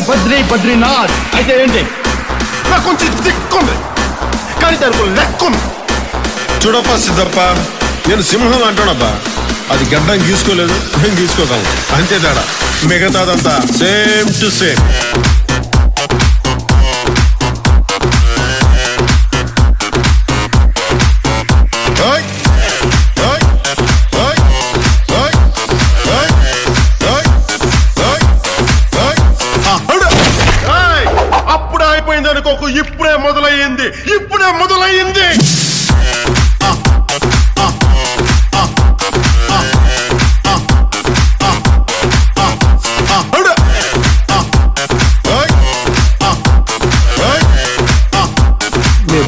పేరు బద్రి బద్రీనాథ్ అయితే ఏంటి? నా కొంచెం దిక్కుంది. కానీ తనకు లెక్కుంది చూడప్ప సిద్ధప్ప నేను సింహం అంటాడబ్బా అది గడ్డం గీసుకోలేదు మేము గీసుకోగలం. అంతే తేడా. మిగతాదంతా సేమ్ టు సేమ్.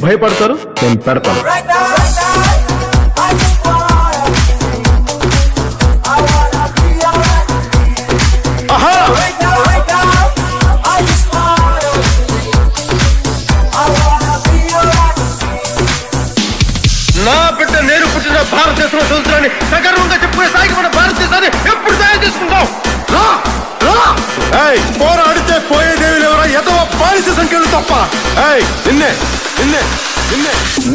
భయపడతారు? నేను పెడతాను సంఖ్యలు తప్ప. ఏయ్ నిన్నే నిన్నే నిన్నే.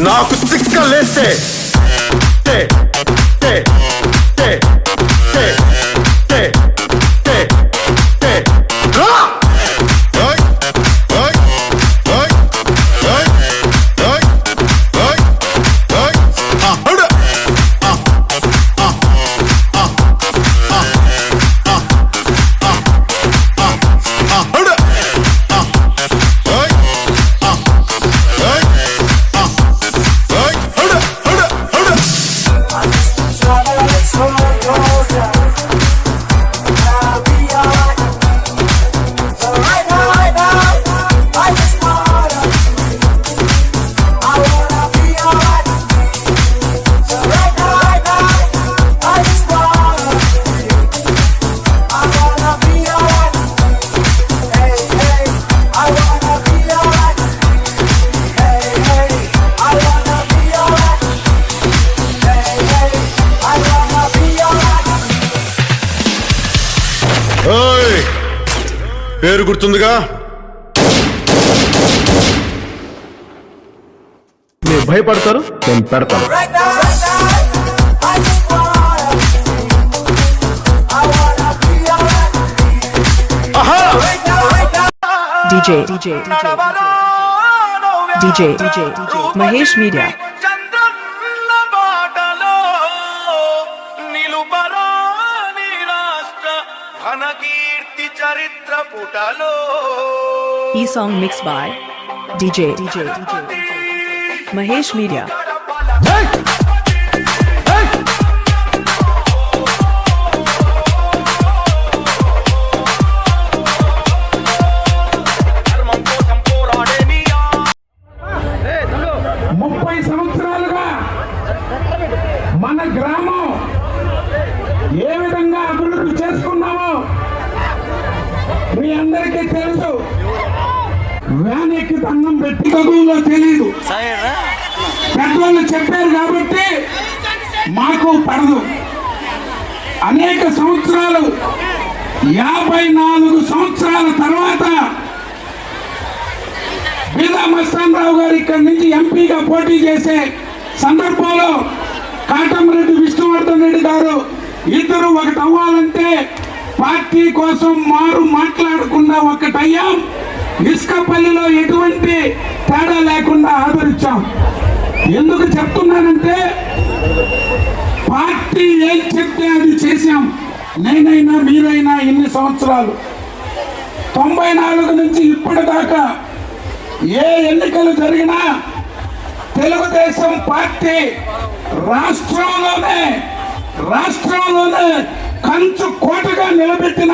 నాకు తిక్క లేస్తే వస్తుందిగా మీరు భయపడతారు నేను పెడతాను DJ DJ DJ DJ DJ Mahesh Media E-Song mixed by DJ, DJ, DJ. Mahesh Media. వ్యాన్ దండం పెట్టి చదువులో తెలియదు పెద్దవాళ్ళు చెప్పారు కాబట్టి మాకు పడదు. అనేక సంవత్సరాలు యాభై నాలుగు సంవత్సరాల తర్వాత బీదా మస్తానరావు గారు ఇక్కడి నుంచి ఎంపీగా పోటీ చేసే సందర్భంలో కాటమరెడ్డి విష్ణువర్ధన్ రెడ్డి గారు ఇద్దరు ఒకటి అవ్వాలంటే పార్టీ కోసం మారు మాట్లాడకుండా ఒకటయ్యాం. నిష్కపల్లిలో ఎటువంటి తేడా లేకుండా ఆదరించాం. ఎందుకు చెప్తున్నానంటే పార్టీ ఏం చెప్తే అది చేశాం. నేనైనా మీరైనా ఇన్ని సంవత్సరాలు. తొంభై నాలుగు నుంచి ఇప్పటిదాకా ఏ ఎన్నికలు జరిగినా తెలుగుదేశం పార్టీ రాష్ట్రంలోనే రాష్ట్రంలోనే కంచు కోటగా నిలబెట్టిన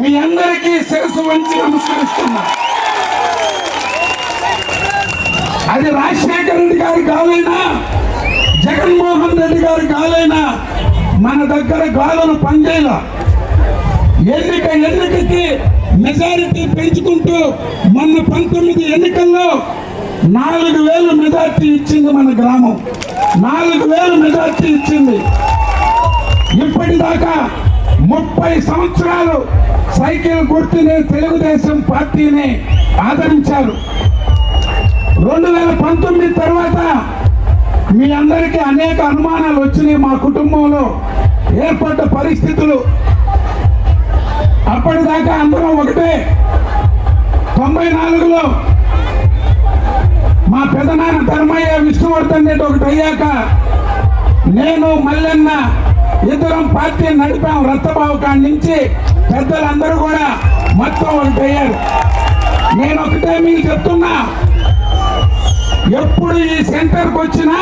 మీ అందరికీ శిరసు వంచి నమస్కరిస్తున్నా. అది రాజశేఖర రెడ్డి గారు కాలైనా? జగన్మోహన్ రెడ్డి గారు కాలైనా? మన దగ్గర గాలను పనిచేయాల ఎన్నిక ఎన్నికకి మెజారిటీ పెంచుకుంటూ మొన్న పంతొమ్మిది ఎన్నికల్లో నాలుగు వేలు మెజార్టీ ఇచ్చింది మన గ్రామం. నాలుగు వేలు మెజార్టీ ఇచ్చింది. ఇప్పటిదాకా ముప్పై సంవత్సరాలు సైకిల్ గుర్తునే తెలుగుదేశం పార్టీని ఆదరించారు. రెండు వేల పంతొమ్మిది తర్వాత మీ అందరికీ అనేక అనుమానాలు వచ్చినాయి మా కుటుంబంలో. ఏర్పడ్డ పరిస్థితులు. అప్పటిదాకా అందరం ఒకటే. తొంభై నాలుగులో మా పెదనాన్న ధర్మయ్య విష్ణువర్ధన్ రెడ్డి ఒకటి అయ్యాక నేను మల్లెన్న ఇద్దరం పార్టీ నడిపాం రత్తబాబు కాడి నుంచి. పెద్దలందరూ కూడా మొత్తం ఒకటి అయ్యారు. నేను ఒకటే మీకు చెప్తున్నా. ఎప్పుడు ఈ సెంటర్కి వచ్చినా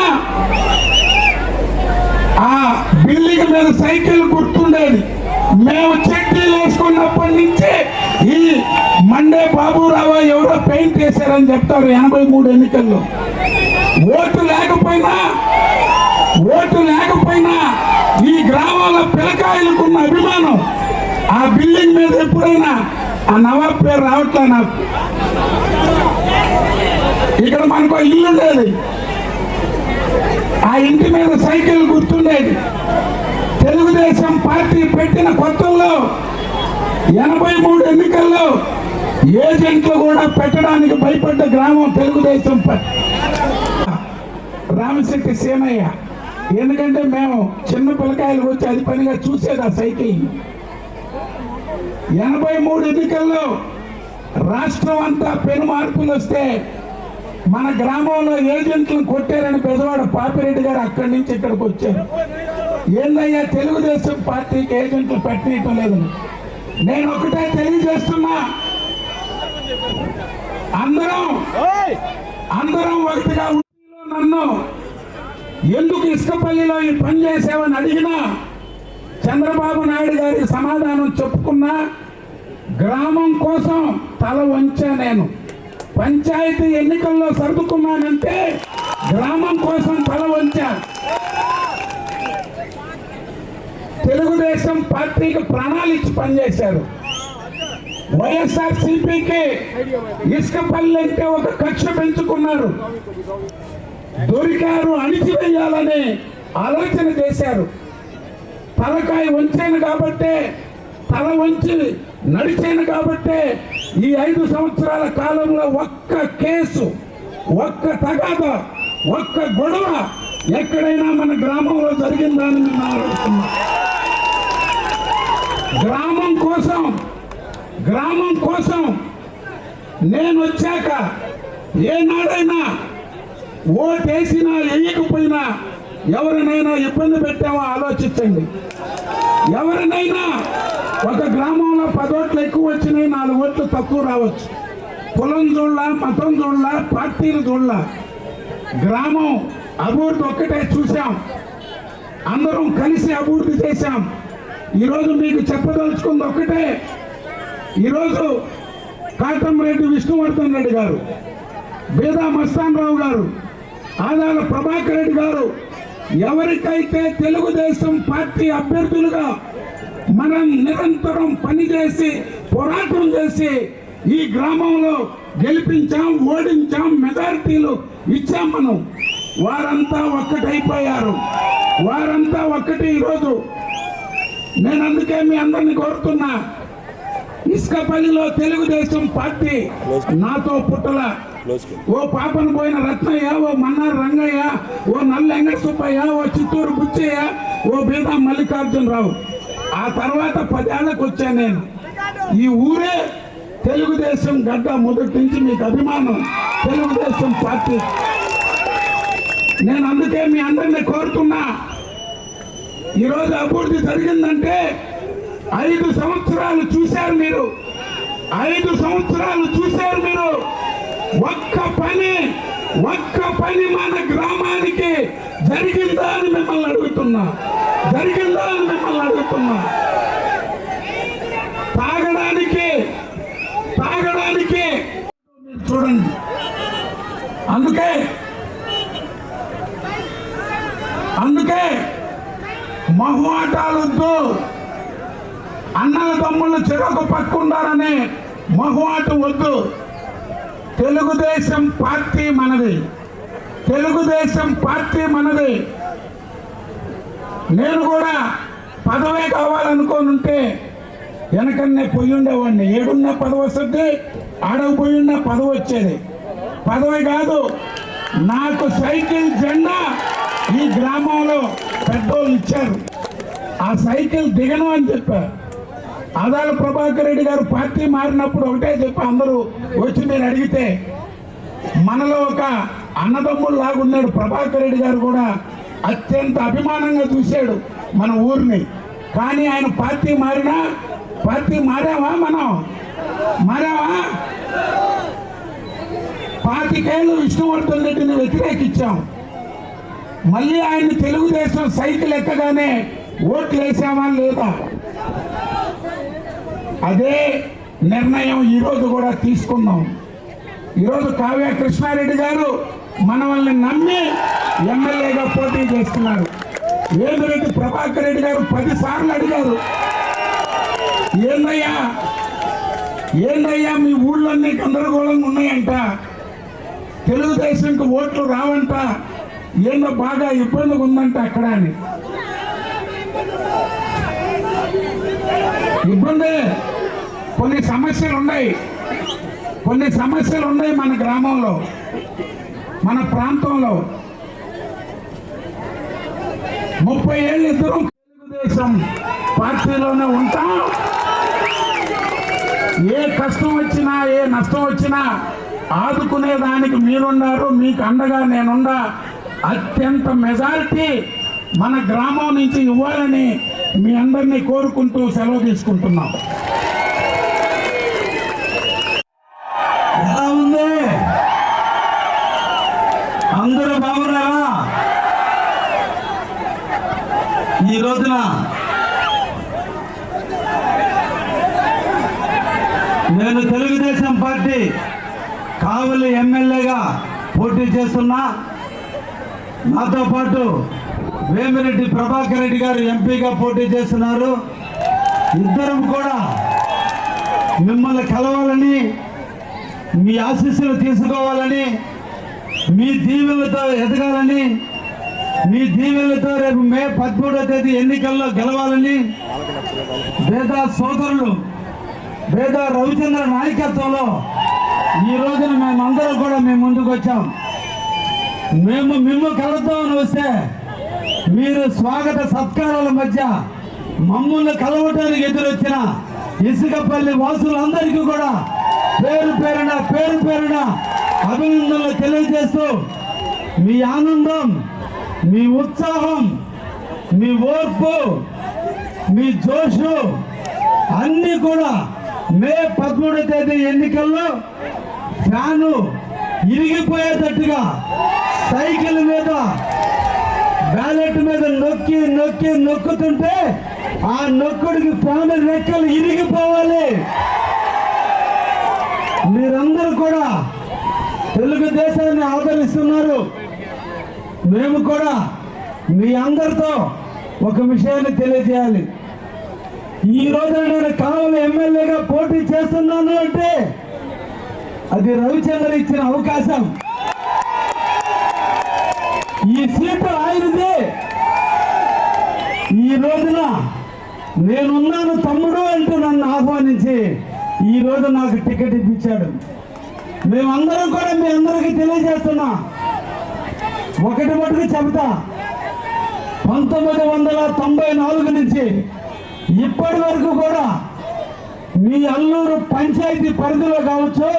ఆ బిల్డింగ్ మీద సైకిల్ గుర్తుండేది. మేము చెట్టీలు వేసుకున్నప్పటి నుంచి ఈ మండే బాబురావు ఎవరో పెయింట్ వేశారని చెప్తారు ఎనభై మూడు ఎన్నికల్లో. ఓటు లేకపోయినా ఓటు లేకపోయినా ఈ గ్రామంలో పిల్లకాయలకున్న అభిమానం ఆ బిల్డింగ్ మీద ఎప్పుడైనా ఆ నవాబ్ పేరు రావట్లే నాకు? ఇక్కడ మనకు ఇల్లు ఉండేది ఆ ఇంటి మీద సైకిల్ గుర్తుండేది. తెలుగుదేశం పార్టీ పెట్టిన కొత్తల్లో ఎనభై మూడు ఎన్నికల్లో ఏజెంట్లు కూడా పెట్టడానికి భయపడ్డ గ్రామం తెలుగుదేశం పార్టీ రామశెట్టి సీనయ్య. ఎందుకంటే మేము చిన్న పిల్లకాయలు వచ్చి అది పనిగా చూసేది ఆ సైకిల్. ఎనభై మూడు ఎన్నికల్లో రాష్ట్రం అంతా పెను మార్పులు వస్తే మన గ్రామంలో ఏజెంట్లను కొట్టారని పెదవాడ పాపిరెడ్డి గారు అక్కడి నుంచి ఇక్కడికి వచ్చారు. ఏందయ్యా తెలుగుదేశం పార్టీకి ఏజెంట్లు పెట్టనీయటం లేదని. నేను ఒకటే తెలియజేస్తున్నా. అందరం అందరం ఒకటిగా నన్ను ఎందుకు ఇసుకపల్లిలో ఈ పని చేసావని అడిగినా చంద్రబాబు నాయుడు గారికి సమాధానం చెప్పుకున్నా గ్రామం కోసం తల వంచా నేను. పంచాయతీ ఎన్నికల్లో సర్దుకున్నానంటే గ్రామం కోసం తల వంచా. తెలుగుదేశం పార్టీకి ప్రాణాలు ఇచ్చి పనిచేశారు. వైఎస్ఆర్ సిపికి ఇసుకపల్లి అంటే ఒక కక్ష పెంచుకున్నారు. దొరికారు అణిచివేయాలని ఆలోచన చేశారు. తలకాయ వంచాను కాబట్టే తల వంచి నడిచాను కాబట్టే ఈ ఐదు సంవత్సరాల కాలంలో ఒక్క కేసు ఒక్క తగాద ఒక్క గొడవ ఎక్కడైనా మన గ్రామంలో జరిగిందని నేను ఆలోచిస్తున్నా. గ్రామం కోసం గ్రామం కోసం నేను వచ్చాక ఏనాడైనా ఓటేసినా వేయకపోయినా ఎవరినైనా ఇబ్బంది పెట్టామో ఆలోచించండి. ఎవరినైనా ఒక గ్రామంలో పదోట్లు ఎక్కువ వచ్చినాయి నాలుగు ఓట్లు తక్కువ రావచ్చు. కులం చూడాల మతం చూడలా పార్టీలు చూడాల గ్రామం అభివృద్ధి ఒక్కటే చూసాం అందరం కలిసి అభివృద్ధి చేశాం. ఈరోజు మీకు చెప్పదలుచుకుంది ఒక్కటే. ఈరోజు కాటంరెడ్డి విష్ణువర్ధన్ రెడ్డి గారు బేదా మస్తాన్ రావు గారు ఆదాల ప్రభాకర్ రెడ్డి గారు ఎవరికైతే తెలుగుదేశం పార్టీ అభ్యర్థులుగా మనం నిరంతరం పనిచేసి పోరాటం చేసి ఈ గ్రామంలో గెలిపించాం ఓడించాం మెజారిటీలు ఇచ్చాం మనం. వారంతా ఒక్కటైపోయారు. వారంతా ఒక్కటి ఈరోజు. నేను అందుకే మీ అందరిని కోరుతున్నా ఇసుకపల్లిలో తెలుగుదేశం పార్టీ నాతో పుట్టల. ఓ పాపను పోయిన రత్నయ్య ఓ మన్నారు రంగయ్య ఓ నల్ల వెంకట సుబ్బయ్య ఓ చిత్తూరు బుచ్చయ్య ఓ బీదా మల్లికార్జునరావు. ఆ తర్వాత పదేళ్ళకు వచ్చాను నేను. ఈ ఊరే తెలుగుదేశం గడ్డ మొదటి నుంచి మీకు అభిమానం. తెలుగుదేశం పార్టీ. నేను అందుకే మీ అందరినీ కోరుతున్నా. ఈరోజు అభివృద్ధి జరిగిందంటే ఐదు సంవత్సరాలు చూశారు మీరు. ఐదు సంవత్సరాలు చూశారు మీరు. ఒక్క పని ఒక్క పని మన గ్రామానికి జరిగిందా అని మిమ్మల్ని అడుగుతున్నా. జరిగిందా అని మిమ్మల్ని అడుగుతున్నా. తాగడానికి తాగడానికి చూడండి. అందుకే అందుకే మహువాటాలొద్దు అన్నల తమ్ముళ్ళు చెరొక పక్కుండారనే మహువాటం వద్దు. తెలుగుదేశం పార్టీ మనది. తెలుగుదేశం పార్టీ మనది. నేను కూడా పదవే కావాలనుకోని ఉంటే వెనకన్నే పొయ్యి ఉండేవాడిని ఏడున్న పదవి వస్తుంది ఆడకు పోయి ఉన్న పదవి వచ్చేది. పదవి కాదు నాకు సైకిల్ జెండా ఈ గ్రామంలో పెద్దోళ్ళు ఇచ్చారు. ఆ సైకిల్ దిగను అని చెప్పారు. ఆదాల ప్రభాకర్ రెడ్డి గారు పార్టీ మారినప్పుడు ఒకటే చెప్పి అందరూ వచ్చి మీరు అడిగితే మనలో ఒక అన్నదమ్ముడు లాగున్నాడు ప్రభాకర్ రెడ్డి గారు కూడా అత్యంత అభిమానంగా చూశాడు మన ఊరిని. కానీ ఆయన పార్టీ మారినా పార్టీ మారామా మనం? మారామా పాతికేళ్ళు విష్ణువర్ధన్ రెడ్డిని వ్యతిరేకించాం. మళ్ళీ ఆయన తెలుగుదేశం సైకిల్ ఎక్కగానే ఓట్లు వేసామా లేదా? అదే నిర్ణయం ఈరోజు కూడా తీసుకుందాం. ఈరోజు కావ్య కృష్ణారెడ్డి గారు మనల్ని నమ్మి ఎమ్మెల్యేగా పోటీ చేస్తున్నారు. వేమిరెడ్డి ప్రభాకర్ రెడ్డి గారు పది సార్లు అడిగారు. ఏందయ్యా? ఏందయ్యా మీ ఊళ్ళన్నీ గందరగోళంగా ఉన్నాయంట? తెలుగుదేశంకి ఓట్లు రావంట. ఏందో బాగా ఇబ్బందిగా ఉందంట అక్కడ అని. ఇబ్బంది? కొన్ని సమస్యలు ఉన్నాయి. కొన్ని సమస్యలు ఉన్నాయి మన గ్రామంలో మన ప్రాంతంలో. ముప్పై ఏళ్ళు ఇద్దరు తెలుగుదేశం పార్టీలోనే ఉంటాం. ఏ కష్టం వచ్చినా ఏ నష్టం వచ్చినా ఆదుకునే దానికి మీరున్నారు మీకు అండగా నేనుండా. అత్యంత మెజారిటీ మన గ్రామం నుంచి ఇవ్వాలని మీ అందరినీ కోరుకుంటూ సెలవు తీసుకుంటున్నాం ఎలా ఉంది అందరూ బాగున్నారా ఈ రోజున నేను తెలుగుదేశం పార్టీ కావలి ఎమ్మెల్యేగా పోటీ చేస్తున్నా. నాతో పాటు వేమిరెడ్డి ప్రభాకర్ రెడ్డి గారు ఎంపీగా పోటీ చేస్తున్నారు. ఇద్దరం కూడా మిమ్మల్ని కలవాలని మీ ఆశీస్సులు తీసుకోవాలని మీ దీవెనలతో ఎదగాలని మీ దీవెలతో రేపు మే పదమూడో తేదీ ఎన్నికల్లో గెలవాలని వేద సోదరులు వేద రవిచంద్ర నాయకత్వంలో ఈ రోజున మేమందరం కూడా మేము ముందుకు వచ్చాం. మేము మిమ్ము కలుద్దామని వస్తే మీరు స్వాగత సత్కారాల మధ్య మమ్మల్ని కలవటానికి ఎదురొచ్చిన ఇసుకపల్లి వాసులందరికీ కూడా పేరు పేరున పేరు పేరున అభినందనలు తెలియజేస్తూ మీ ఆనందం మీ ఉత్సాహం మీ ఓర్పు మీ జోషు అన్నీ కూడా మే పదమూడో తేదీ ఎన్నికల్లో ఫ్యాను ఇరిగిపోయేటట్టుగా సైకిల్ మీద బ్యాలెట్ మీద నొక్కి నొక్కి నొక్కుతుంటే ఆ నొక్కుడికి ఫ్యాన్ రెక్కలు ఇరిగిపోవాలి. మీరందరూ కూడా తెలుగుదేశాన్ని ఆదరిస్తున్నారు. మేము కూడా మీ అందరితో ఒక విషయాన్ని తెలియజేయాలి. ఈ రోజు నేను కావలి ఎమ్మెల్యేగా పోటీ చేస్తున్నాను అంటే అది రవిచంద్ర ఇచ్చిన అవకాశం. ఈ సీటు ఆయనదే. ఈ రోజున నేనున్నాను తమ్ముడు అంటూ నన్ను ఆహ్వానించి ఈ రోజు నాకు టికెట్ ఇప్పించాడు. మేమందరం కూడా మీ అందరికీ తెలియజేస్తున్నాం. ఒకటి మటుకు చెబుతా. పంతొమ్మిది వందల తొంభై నాలుగు నుంచి ఇప్పటి వరకు కూడా మీ అల్లూరు పంచాయతీ పరిధిలో కావచ్చు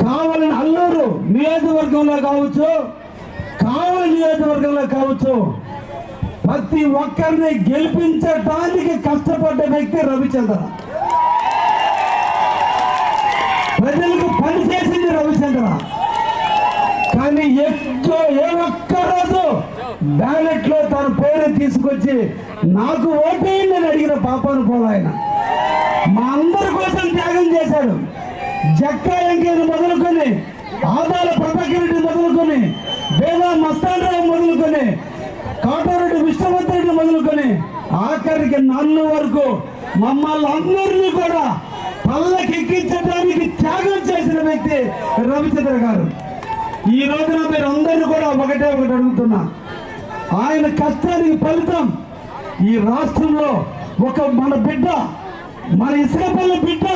కావాలని అల్లూరు నియోజకవర్గంలో కావచ్చు కావలి నియోజకవర్గంలో కావచ్చు ప్రతి ఒక్కరిని గెలిపించడానికి కష్టపడ్డ వ్యక్తి రవిచంద్ర ఒక్క ఏ ఒక్క రోజు బ్యాలెట్లో తన పేరు తీసుకొచ్చి నాకు ఓటేయండి అని అడిగిన పాపాను పోలా ఆయన. మా అందరి కోసం త్యాగం చేశాడు. జక్క వెంకయ్యను మొదలుకొని ఆదాల ప్రభాకరెడ్డి మొదలుకొని వేదా మస్తానరావు మొదలుకొని కాటారెడ్డి విష్ణువర్ధరెడ్డి మొదలుకొని ఆఖరికి నన్ను వరకు మమ్మల్ని అందరినీ కూడా పల్లకెక్కించడానికి త్యాగం చేసిన వ్యక్తి రవిచంద్ర గారు. ఈ రోజున మీరు అందరూ కూడా ఒకటే ఒకటి అడుగుతున్నా. ఆయన కష్టానికి ఫలితం ఈ రాష్ట్రంలో ఒక మన బిడ్డ మన ఇసుకపల్లి బిడ్డ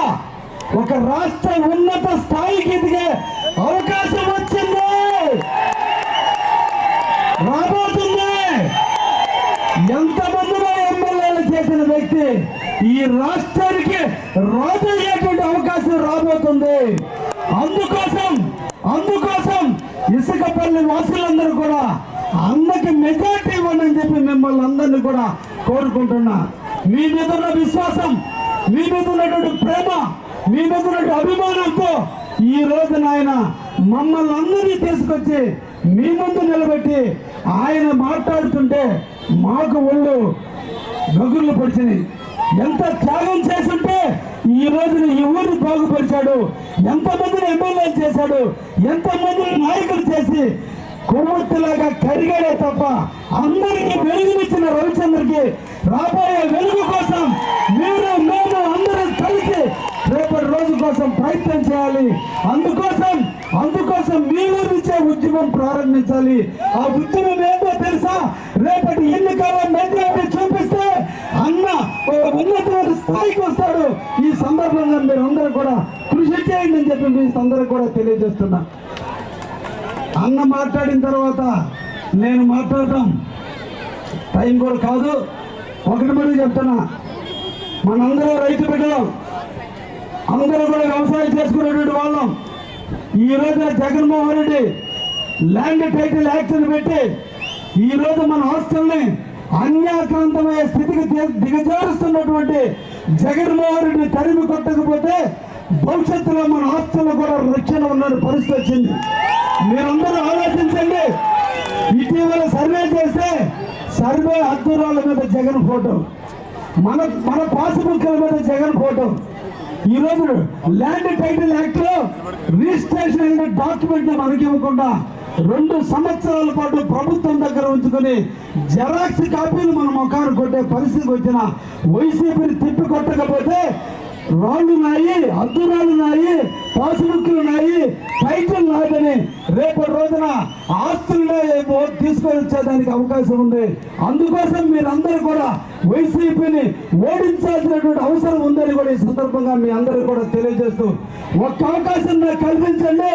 ఒక రాష్ట్ర ఉన్నత స్థాయికి ఎదిగే అవకాశం వచ్చింది. రాబోతుంది. ఎంతమందిలో ఎమ్మెల్యేలు చేసిన వ్యక్తి ఈ రాష్ట్రానికి రాజు అయ్యేటువంటి అవకాశం రాబోతుంది. అందుకోసం అందుకోసం ఇసుకపల్లి వాసులందరూ కూడా అన్నకి మెజార్టీ ఇవ్వండి అని చెప్పి మిమ్మల్ని అందరినీ కూడా కోరుకుంటున్నా. మీ మీద ఉన్న విశ్వాసం మీ మీద ఉన్నటువంటి ప్రేమ మీ మీద ఉన్నటువంటి అభిమానంతో ఈ రోజు నాయన మమ్మల్ని అందరినీ తీసుకొచ్చి మీ ముందు నిలబెట్టి ఆయన మాట్లాడుతుంటే మాకు ఒళ్ళు గగుర్లు పొడిచినాయి. ఎంత త్యాగం చేసుంటే ఈ రోజున ఈ ఊరిని బాగుపరిచాడు. ఎంతమందిని ఎమ్మెల్యేలు చేశాడు. ఎంతమందిని నాయకులు చేసి కొవ్వొత్తులాగా కరిగాడే తప్ప అందరికీ వెలుగునిచ్చిన రవిచంద్రకి రాబోయే వెలుగు కోసం మీరు మేము అందరం కలిసి రేపటి రోజు కోసం ప్రయత్నం చేయాలి. అందుకోసం అందుకోసం మీ ఇచ్చే ఉద్యమం ప్రారంభించాలి. ఆ ఉద్యమం ఏంటో తెలుసా? రేపటి ఎన్నికల్లో మెజారిటీ చూపిస్తే అన్న ఉన్నతమైన స్థాయికి వస్తాడు. ఈ సందర్భంగా మీరు అందరూ కూడా కృషి చేయండి అని చెప్పి మీ అందరూ కూడా తెలియజేస్తున్నా. అన్న మాట్లాడిన తర్వాత నేను మాట్లాడటం టైం కూడా కాదు. ఒకటి మరి చెప్తున్నా. మనందరూ రైతు బిడ్డలం. అందరూ కూడా వ్యవసాయం చేసుకునేటువంటి వాళ్ళం. ఈ రోజున Jaganmohan Reddy land title act పెట్టి ఈ రోజు మన ఆస్తుల్ని అన్యాక్రాంతమయ్యే స్థితికి దిగజారుస్తున్నటువంటి జగన్మోహన్ రెడ్డిని తరిమి కొట్టకపోతే భవిష్యత్తులో మన ఆస్తుల్లో కూడా రక్షణ ఉన్న పరిస్థితి వచ్చింది. మీరందరూ ఆలోచించండి. ఇటీవల సర్వే చేస్తే సర్వే అద్దూరాల మీద జగన్ ఫోటో. మన మన పాసుబుక్ల మీద జగన్ ఫోటో. ఈరోజు ల్యాండ్ టైటిల్ యాక్ట్లో రిజిస్ట్రేషన్ అయిన డాక్యుమెంట్ మనకి ఇవ్వకుండా రెండు సంవత్సరాల పాటు ప్రభుత్వం దగ్గర ఉంచుకొని జెరాక్స్ కాపీలు మన ముఖాన్ని కొట్టే పరిస్థితికి వచ్చిన వైసీపీని తిప్పి కొట్టకపోతే రాళ్ళు నాయి అద్దురాలు ఉన్నాయి పాస్బుక్లు నాయి టైటిల్ నాదని రేపటి రోజున ఆస్తులనే తీసుకొని వచ్చేదానికి అవకాశం ఉంది. అందుకోసం మీరందరూ కూడా వైసీపీని ఓడించాల్సినటువంటి అవసరం ఉందని కూడా ఈ సందర్భంగా మీ అందరూ కూడా తెలియజేస్తూ ఒక్క అవకాశం నాకు కల్పించండి.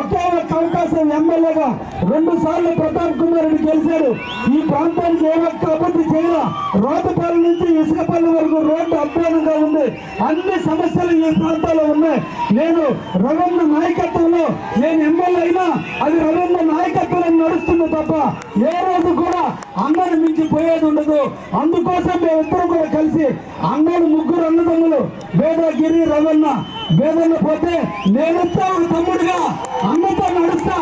ఒకే ఒక్క అవకాశం ఎమ్మెల్యేగా రెండు సార్లు ప్రతాప్ కుమార్ రెడ్డి గెలిచారు ఈ ప్రాంతానికి ఏ ఒక్క అభివృద్ధి చేయాల. రోడ్డుపల్లి నుంచి ఇసుకపల్లి వరకు రోడ్డు అధ్వానంగా ఉంది. అన్ని సమస్యలు ఈ ప్రాంతాల్లో ఉన్నాయి. నేను రవణ నాయకత్వంలో నేను ఎమ్మెల్యే అయినా అది రవణ నాయకత్వం నడుస్తుంది తప్ప ఏ రోజు కూడా అందరి మించి పోయేది ఉండదు. అందుకోసం మేమిద్దరం కూడా కలిసి అన్నలు ముగ్గురు అన్నదమ్ములు వేదగిరి రవన్న వేదన్న పోతే నేను ఒక తమ్ముడుగా అన్నతో నడుస్తా.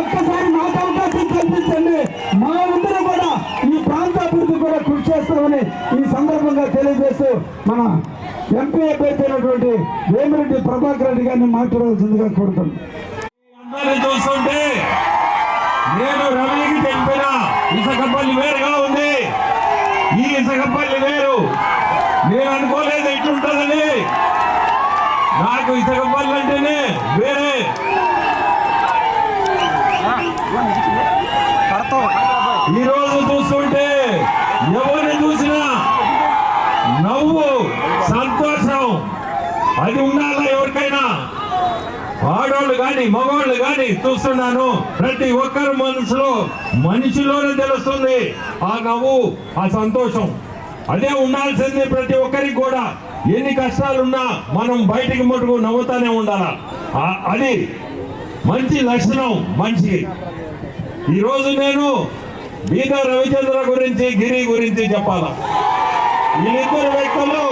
ఒక్కసారి నాకు అవకాశం కల్పించండి. మా ఇద్దరు కూడా ఈ ప్రాంత అభివృద్ధి కూడా కృషి చేస్తామని ఈ సందర్భంగా తెలియజేస్తూ మన ఎంపీ అభ్యర్థి అయినటువంటి వేమిరెడ్డి ప్రభాకర్ రెడ్డి గారిని మాట్లాడవలసిందిగా కోరుతున్నాను చూస్తుంటే నేను రవికి తెలిపిన ఇసుకపల్లి వేరుగా ఇసకపల్లి వేరు. నేను అనుకోలేదు ఇట్లుంటుందని నాకు ఇసకపల్లి అంటేనే వేరే. ఈ రోజు చూస్తుంటే ఎవరిని చూసినా నవ్వు సంతోషం అది ఉండాలా ఎవరికైనా ఆడవాళ్ళు కానీ మగవాళ్ళు కానీ చూస్తున్నాను ప్రతి ఒక్కరు మనసులో మనిషిలోనే తెలుస్తుంది. ఆ నవ్వు ఆ సంతోషం. అదే ఉండాల్సింది ప్రతి ఒక్కరికి కూడా. ఎన్ని కష్టాలున్నా మనం బయటికి మటుకు నవ్వుతానే ఉండాలా? అది మంచి లక్షణం మనిషికి ఈరోజు నేను బీద రవిచంద్ర గురించి గిరి గురించి చెప్పాలా? వీళ్ళిద్దరు వ్యక్తులు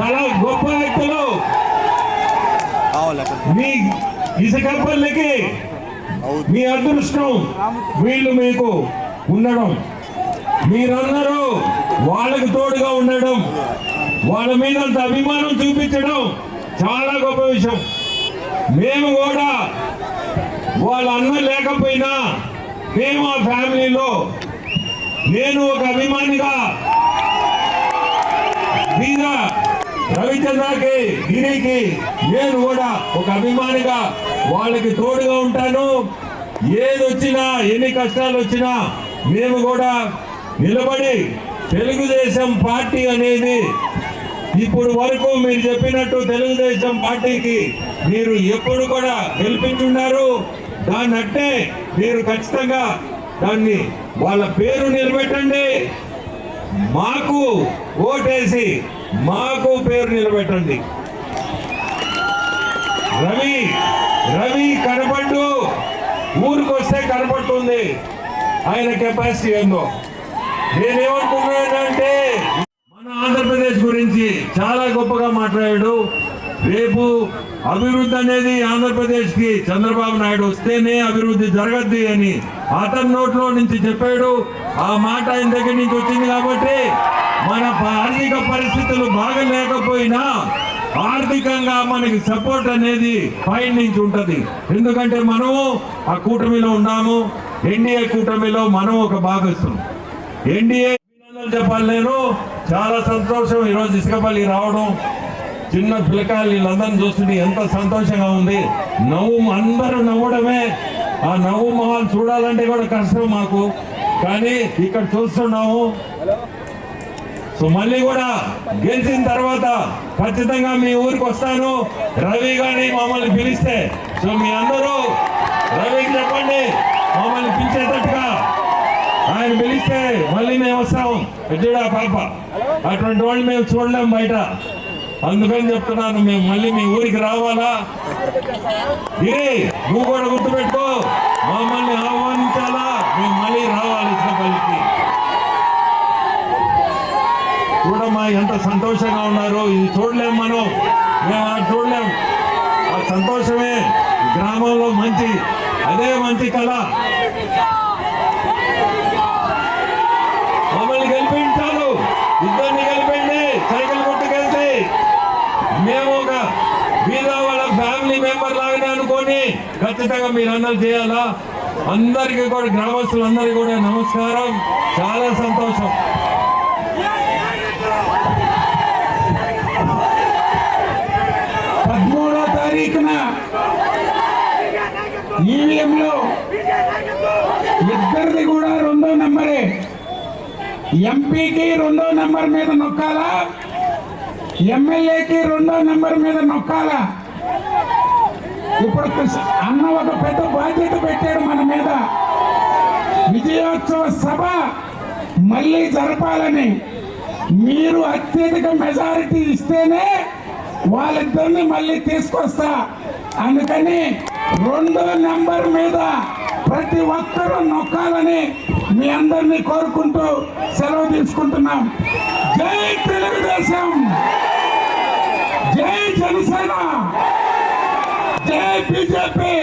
చాలా గొప్ప వ్యక్తులు. మీ ఇసుకపల్లికి మీ అదృష్టం వీళ్ళు మీకు ఉండడం. మీరందరూ వాళ్ళకి తోడుగా ఉండడం వాళ్ళ మీద అంత అభిమానం చూపించడం చాలా గొప్ప విషయం. మేము కూడా వాళ్ళ అన్న లేకపోయినా మేము ఆ ఫ్యామిలీలో నేను ఒక అభిమానిగా మీద రవిచంద్రకి గిరికి నేను కూడా ఒక అభిమానిగా వాళ్ళకి తోడుగా ఉంటాను. ఏది వచ్చినా ఎన్ని కష్టాలు వచ్చినా మేము కూడా నిలబడి తెలుగుదేశం పార్టీ అనేది ఇప్పుడు వరకు మీరు చెప్పినట్టు తెలుగుదేశం పార్టీకి మీరు ఎప్పుడు కూడా గెలిపించున్నారు దాన్ని అంటే మీరు ఖచ్చితంగా దాన్ని వాళ్ళ పేరు నిలబెట్టండి. మాకు ఓటేసి మాకు పేరు నిలబెట్టండి. రవి రవి కనపడ్డు. ఊరికి వస్తే కనపడుతుంది. ఆయన కెపాసిటీ ఏందో. నేనేమనుకున్నానంటే మన ఆంధ్రప్రదేశ్ గురించి చాలా గొప్పగా మాట్లాడాడు. రేపు అభివృద్ధి అనేది ఆంధ్రప్రదేశ్కి చంద్రబాబు నాయుడు వస్తేనే అభివృద్ధి జరగద్ది అని అతని నోట్లో నుంచి చెప్పాడు. ఆ మాట ఆయన దగ్గర నుంచి వచ్చింది కాబట్టి మన ఆర్థిక పరిస్థితులు బాగలేకపోయినా ఆర్థికంగా మనకి సపోర్ట్ అనేది పైన నుంచి ఉంటుంది. ఎందుకంటే మనము ఆ కూటమిలో ఉన్నాము. ఎన్డీఏ కూటమిలో మనం ఒక భాగస్థం. ఎన్డీఏ చెప్పాలి నేను. చాలా సంతోషం ఈరోజు ఇసుకపల్లి రావడం. చిన్న పిల్లకాయలు వీళ్ళందరిని చూస్తుంటే ఎంత సంతోషంగా ఉంది. నవ్వు అందరూ నవ్వడమే. ఆ నవ్వు మొహాలు చూడాలంటే కూడా కష్టం మాకు. కానీ ఇక్కడ చూస్తున్నాము. సో మళ్ళీ కూడా గెలిచిన తర్వాత ఖచ్చితంగా మీ ఊరికి వస్తాను. రవి గారిని మమ్మల్ని పిలిస్తే. సో మీ అందరూ రవికి చెప్పండి. మమ్మల్ని పిలిచేటట్టుగా ఆయన పిలిస్తే మళ్ళీ మేము వస్తాం చూడ పాప. అటువంటి వాళ్ళు మేము చూడలేం బయట. అందుకని చెప్తున్నాను మేము మళ్ళీ మీ ఊరికి రావాలా? గిరి నువ్వు కూడా గుర్తుపెట్టుకో మమ్మల్ని ఆహ్వానించాలా? మేము మళ్ళీ రావాలి ఇసుకపల్లికి. చూడమ్మా ఎంత సంతోషంగా ఉన్నారు. ఇది చూడలేం మనం. మేము అది చూడలేం. ఆ సంతోషమే గ్రామంలో మంచి అదే మంచి కళ మమ్మల్ని గెలిపించాలు ఇద్దరిని గెలిపండి సైకిల్ కొట్టుకెళ్తే మేము ఒక మీద వాళ్ళ ఫ్యామిలీ మెంబర్ లాగానే అనుకొని ఖచ్చితంగా మీరందరూ చేయాలా? అందరికీ కూడా గ్రామస్తులందరికీ కూడా నమస్కారం. చాలా సంతోషం. పదమూడో తారీఖున ఈవీఎంలో ఇద్దరిది కూడా రెండో నెంబరే. ఎంపీకి రెండో నెంబర్ మీద నొక్కాలా? ఎమ్మెల్యేకి రెండో నెంబర్ మీద నొక్కాలా? ఇప్పుడు అన్న ఒక పెద్ద బాధ్యత పెట్టాడు మన మీద. విజయోత్సవ సభ మళ్ళీ జరపాలని. మీరు అత్యధిక మెజారిటీ ఇస్తేనే వాళ్ళిద్దరిని మళ్ళీ తీసుకొస్తా. అందుకని రెండో నెంబర్ మీద ప్రతి ఒక్కరూ నొక్కాలని మీ అందరినీ కోరుకుంటూ సెలవు తీసుకుంటున్నాం. జై తెలుగుదేశం! జై జనసేన! जय बीजेपी।